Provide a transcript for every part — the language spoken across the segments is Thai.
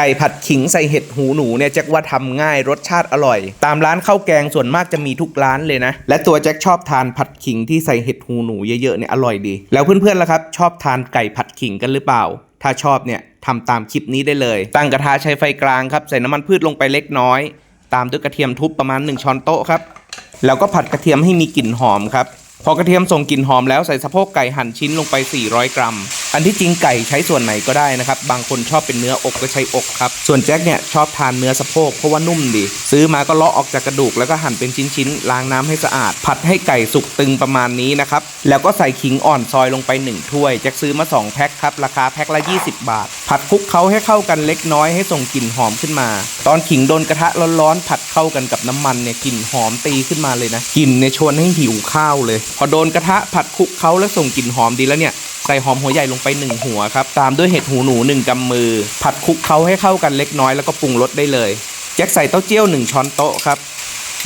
ไก่ผัดขิงใส่เห็ดหูหนูเนี่ยแจ็คว่าทำง่ายรสชาติอร่อย ตามร้านข้าวแกงส่วนมากจะมีทุกร้านเลยนะ และตัวแจ็คชอบทานผัดขิงที่ใส่เห็ดหูหนูเยอะๆเนี่ยอร่อยดี แล้วเพื่อนๆล่ะครับ ชอบทานไก่ผัดขิงกันหรือเปล่า ถ้าชอบเนี่ยทำตามคลิปนี้ได้เลย ตั้งกระทะใช้ไฟกลางครับใส่น้ำมันพืชลงไปเล็กน้อย ตามด้วยกระเทียมทุบประมาณ 1 ช้อนโต๊ะครับแล้วก็ผัดกระเทียมให้มีกลิ่นหอมครับพอกระเทียมส่งกลิ่นหอมแล้วใส่สะโพกไก่หั่นชิ้นลงไป 400 กรัม อันที่จริงไก่ใช้ส่วนไหนก็ได้นะครับ บางคนชอบเป็นเนื้ออกก็ใช้อกครับ ส่วนแจ็คเนี่ยชอบทานเนื้อสะโพกเพราะว่านุ่มดี ซื้อมาก็เลาะออกจากกระดูกแล้วก็หั่นเป็นชิ้นๆล้างน้ำให้สะอาด ผัดให้ไก่สุกตึงประมาณนี้นะครับ แล้วก็ใส่ขิงอ่อนซอยลงไป 1 ถ้วย แจ็คซื้อมา 2 แพ็คครับ ราคาแพ็คละ 20 บาท ผัดคลุกเคล้าให้เข้ากันเล็กน้อยให้ส่งกลิ่นหอมขึ้นมา ตอนขิงโดนกระทะร้อนๆผัดเข้ากันกับน้ำมันเนี่ยกลิ่นหอมตีขึ้นมาเลยนะกลิ่นเนี่ยชวนให้หิวข้าวเลย พอโดนกระทะผัดคลุกเคล้าและส่งกลิ่นหอมดีแล้วเนี่ย ใส่หอมหัวใหญ่ลงไป 1 หัวครับ ตามด้วยเห็ดหูหนู 1กำมือ ผัดคลุกเคล้าให้เข้ากันเล็กน้อยแล้วก็ปรุงรสได้เลย แจ็คใส่เต้าเจี้ยว 1 ช้อนโต๊ะครับ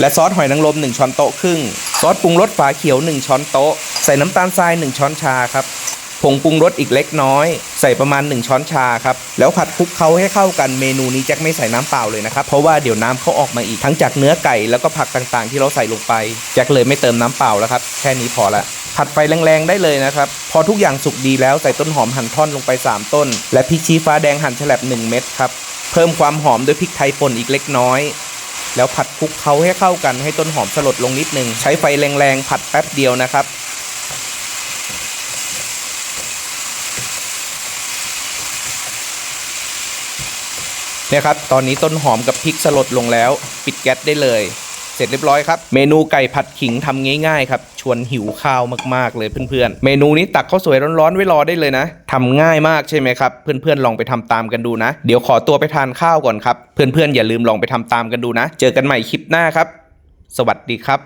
และซอสหอยนางรม1ช้อนโต๊ะครึ่ง ซอสปรุงรสฝาเขียว 1 ช้อนโต๊ะ ใส่น้ำตาลทราย 1 ช้อนชาครับ ผงปรุงรสอีกเล็กน้อย ใส่ประมาณ 1 ช้อนชาครับ แล้วผัดคลุกเคล้าให้เข้ากันเมนูนี้แจ็คไม่ใส่น้ำเปล่าเลยนะครับ เพราะว่าเดี๋ยวน้ำเขาออกมาอีกทั้งจากเนื้อไก่แล้วก็ผักต่างๆ ที่เราใส่ลงไป แจ็คเลยไม่เติมน้ำเปล่าแล้วครับแค่นี้พอละผัดไฟแรงๆได้เลยนะครับ พอทุกอย่างสุกดีแล้วใส่ต้นหอมหั่นท่อนลงไป 3 ต้น และพริกชี้ฟ้าแดงหั่นฉลบ1 เม็ดครับเพิ่มความหอมด้วยพริกไทยป่นอีกเล็กน้อยแล้วผัดคลุกเคล้าให้เข้ากันให้ต้นหอมสลดลงนิดนึง ใช้ไฟแรงๆ ผัดแป๊บเดียวนะครับ เนี่ยครับตอนนี้ต้นหอมกับพริกสลดลงแล้ว ปิดแก๊สได้เลย เสร็จเรียบร้อยครับ เมนูไก่ผัดขิงทำง่าย ๆ ครับ ชวนหิวข้าวมากๆเลยเพื่อนๆ เมนูนี้ตักข้าวสวยร้อนๆไว้รอได้เลยนะทำง่ายมากใช่ไหมครับ เพื่อนๆลองไปทำตามกันดูนะ เดี๋ยวขอตัวไปทานข้าวก่อนครับ เพื่อนๆอย่าลืมลองไปทำตามกันดูนะ เจอกันใหม่คลิปหน้าครับ สวัสดีครับ